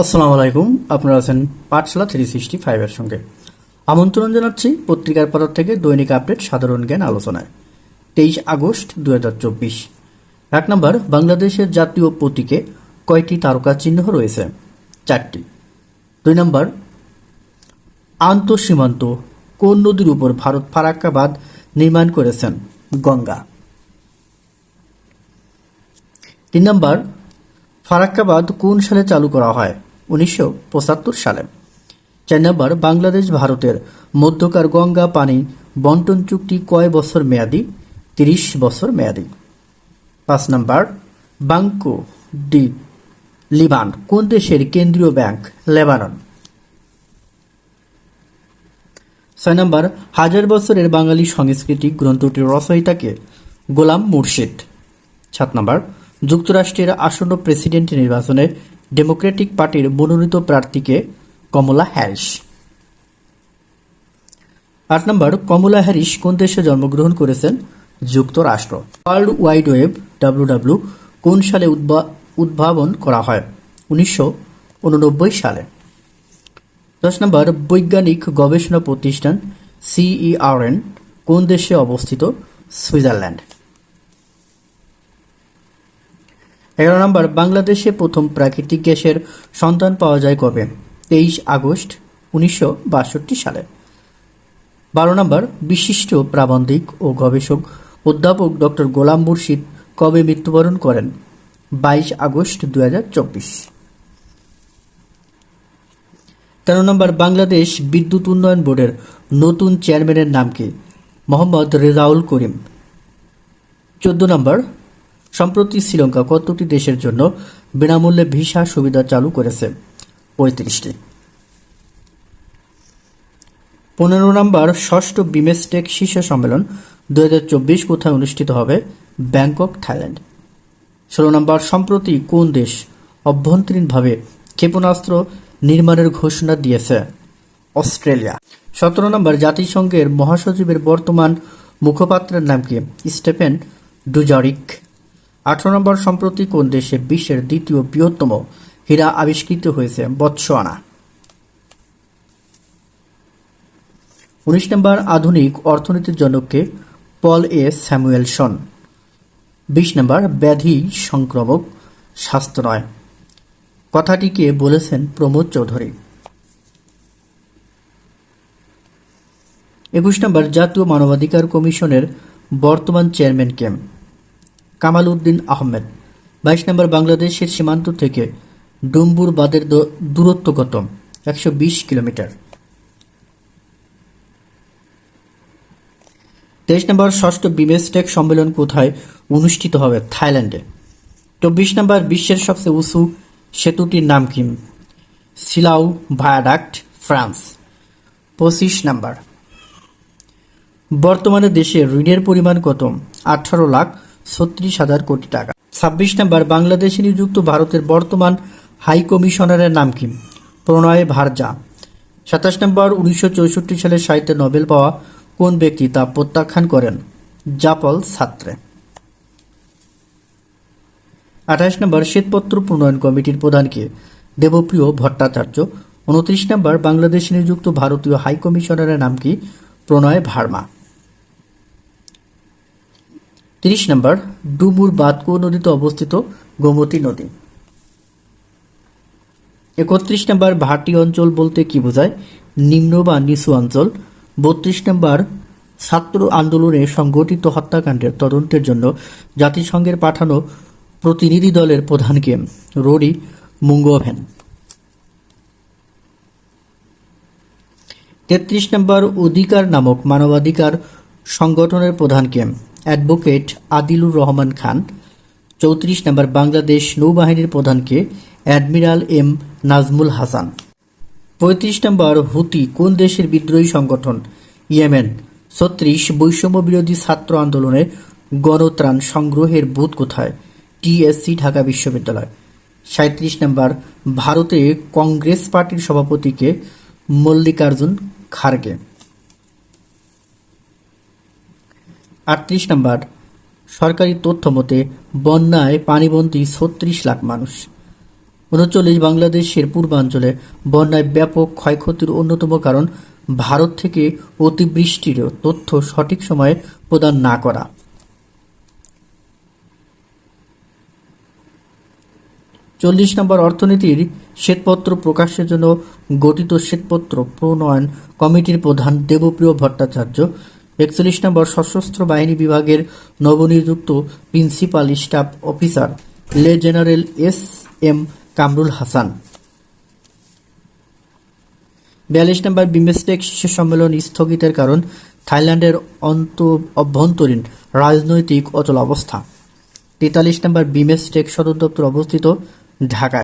আসসালামু আলাইকুম। আপনারা আছেন পাঠশালা থ্রি সিক্সটি ফাইভের সঙ্গে। আমন্ত্রণ জানাচ্ছি পত্রিকার পাতার থেকে দৈনিক আপডেট, সাধারণ জ্ঞান আলোচনায়। তেইশ আগস্ট দু হাজার চব্বিশ। এক নম্বর, বাংলাদেশের জাতীয় প্রতীকে কয়টি তারকা চিহ্ন রয়েছে? চারটি। দুই নম্বর, আন্তঃসীমান্ত, কোন নদীর উপর ভারত ফারাক্কা বাঁধ নির্মাণ করেছেন? গঙ্গা। তিন নম্বর ফারাক্কাবাদ কোন সালে চালু করা হয়? উনিশশো পঁচাত্তর সালে। চার নম্বর, বাংলাদেশ, ভারতের মধ্যকার গঙ্গা পানি বন্টন চুক্তি কয় বছর মেয়াদি? তিরিশ বছর মেয়াদি। পাঁচ নম্বর, বাংকো ডি লিবান কোন দেশের কেন্দ্রীয় ব্যাংক? লেবানন। ছয় নম্বর, হাজার বছরের বাঙালি সংস্কৃতি গ্রন্থটির রচয়িতাকে গোলাম মুর্শিদ। সাত নম্বর যুক্তরাষ্ট্রের আসন্ন প্রেসিডেন্ট নির্বাচনে ডেমোক্রেটিক পার্টির মনোনীত প্রার্থীকে কমলা হ্যারিস। আট নম্বর, কমলা হ্যারিস কোন দেশে জন্মগ্রহণ করেছেন? যুক্তরাষ্ট্র। ওয়ার্ল্ড ওয়াইড ওয়েব ডাব্লিউ কোন সালে উদ্ভা- উদ্ভাবন করা হয়? উনিশশো উননব্বই সালে। দশ নম্বর, বৈজ্ঞানিক গবেষণা প্রতিষ্ঠান সিইআরএন কোন দেশে অবস্থিত? সুইজারল্যান্ড। এগারো নম্বর, বাংলাদেশে প্রথম প্রাকৃতিক গ্যাসের সন্ধান পাওয়া যায় কবে? তেইশ আগস্ট উনিশশো বাষট্টি সালে। বারো নম্বর, বিশিষ্ট প্রাবন্ধিক ও গবেষক অধ্যাপক ডক্টর গোলাম মুর্শিদ কবে মৃত্যুবরণ করেন? বাইশ আগস্ট দু হাজার চব্বিশ। তেরো নম্বর, বাংলাদেশ বিদ্যুৎ উন্নয়ন বোর্ডের নতুন চেয়ারম্যানের নাম কি? মোহাম্মদ রেজাউল করিম। চোদ্দ নম্বর সম্প্রতি শ্রীলঙ্কা কতটি দেশের জন্য বিনামূল্যে ভিসা সুবিধা চালু করেছে? পঁয়ত্রিশটি। পনেরো নম্বর, ষষ্ঠ বিমেস্টেক শীর্ষ সম্মেলন দুই হাজার চব্বিশ কোথায় অনুষ্ঠিত হবে? Bangkok, Thailand. ষোলো নম্বর, সম্প্রতি কোন দেশ অভ্যন্তরীণভাবে ক্ষেপণাস্ত্র নির্মাণের ঘোষণা দিয়েছে? অস্ট্রেলিয়া। সতেরো নম্বর, জাতিসংঘের মহাসচিবের বর্তমান মুখপাত্রের নাম কি? Stephane Dujarric. আঠারো নম্বর সম্প্রতি কোন দেশে বিশ্বের দ্বিতীয় বৃহত্তম হীরা আবিষ্কৃত হয়েছে? বৎসোয়ানা। উনিশ নম্বর, আধুনিক অর্থনীতির জনককে পল এ স্যামুয়েলসন। বিশ নম্বর, ব্যাধি সংক্রমক স্বাস্থ্য নয়। কথাটিকে বলেছেন প্রমোদ চৌধুরী? একুশ নম্বর, জাতীয় মানবাধিকার কমিশনের বর্তমান চেয়ারম্যান কে? কামাল উদ্দিন আহমেদ। বাইশ নম্বর বাংলাদেশের সীমান্ত থেকে ডুম্বুর বাঁধের দ- দূরত্ব কত? একশো বিশ কিলোমিটার। তেইশ নম্বর ষষ্ঠ বিমেস্টেক সম্মেলন কোথায় অনুষ্ঠিত হবে? থাইল্যান্ডে। চব্বিশ নম্বর বিশ্বের সবচেয়ে উঁচু সেতুটির নাম কি? সিলাউ ভায়াডাক্ট, ফ্রান্স। পঁচিশ নম্বর। বর্তমানে দেশে ঋণের পরিমাণ কত? আঠারো লাখ ছত্রিশ হাজার কোটি টাকা। ছাব্বিশ নম্বর, বাংলাদেশে নিযুক্ত ভারতের বর্তমান হাই কমিশনারের নাম কি? প্রণয় ভারজা সাতাশ নম্বর, উনিশশো চৌষট্টি সালে সাহিত্যে নোবেল পাওয়া কোন ব্যক্তি তা প্রত্যাখ্যান করেন? জাপল ছাত্রে। আঠাশ নম্বর, শ্বেতপত্র প্রণয়ন কমিটির প্রধানকে দেবপ্রিয় ভট্টাচার্য। উনত্রিশ নম্বর, বাংলাদেশে নিযুক্ত ভারতীয় হাই কমিশনারের নাম কি? প্রণয় ভার্মা। তিরিশ নম্বর ডুবুর বাদ কোন নদীতে অবস্থিত গোমতী নদী। একত্রিশ নম্বর, ভাটি অঞ্চল বলতে কি বোঝায়? নিম্ন বা নিচু অঞ্চল। বত্রিশ নম্বর, ছাত্র আন্দোলনে সংগঠিত হত্যাকাণ্ডের তদন্তের জন্য জাতিসংঘের পাঠানো প্রতিনিধি দলের প্রধানকে রোডি মুঙ্গোভেন। তেত্রিশ নম্বর, অধিকার নামক মানবাধিকার সংগঠনের প্রধানকে অ্যাডভোকেট আদিলুর রহমান খান, চৌত্রিশ নম্বর বাংলাদেশ নৌবাহিনীর প্রধানকে অ্যাডমিরাল এম নাজমুল হাসান। পঁয়ত্রিশ নম্বর হুতি, কোন দেশের বিদ্রোহী সংগঠন? ইয়েমেন। ছত্রিশ, বৈষম্য বিরোধী ছাত্র আন্দোলনে গণত্রাণ সংগ্রহের বুথ কোথায়? টিএসসি, ঢাকা বিশ্ববিদ্যালয়। সাঁত্রিশ নম্বর, ভারতে কংগ্রেস পার্টির সভাপতিকে মল্লিকার্জুন খার্গে। আটত্রিশ নম্বর, সরকারি তথ্য মতে বন্যায় পানিবন্দী ছত্রিশ লাখ মানুষ। উনচল্লিশ বাংলাদেশের পূর্বাঞ্চলে বন্যায় ব্যাপক ক্ষয়ক্ষতির অন্যতম কারণ ভারত থেকে অতিবৃষ্টির তথ্য সঠিক সময়ে প্রদান না করা। চল্লিশ নম্বর, অর্থনীতির শ্বেতপত্র প্রকাশের জন্য গঠিত শ্বেতপত্র প্রণয়ন কমিটির প্রধান দেবপ্রিয় ভট্টাচার্য একচল্লিশ নম্বর সশস্ত্র বাহিনী বিভাগের নবনিযুক্ত প্রিন্সিপাল স্টাফ অফিসার, লে general S M Kamrul Hasan. বিয়াল্লিশ নম্বর বিমস্টেক শীর্ষ সম্মেলন স্থগিতের কারণ, থাইল্যান্ডের অন্ত, অভ্যন্তরীণ রাজনৈতিক অচল অবস্থা তেতাল্লিশ নম্বর বিমস্টেক সদর দপ্তর অবস্থিত ঢাকায়।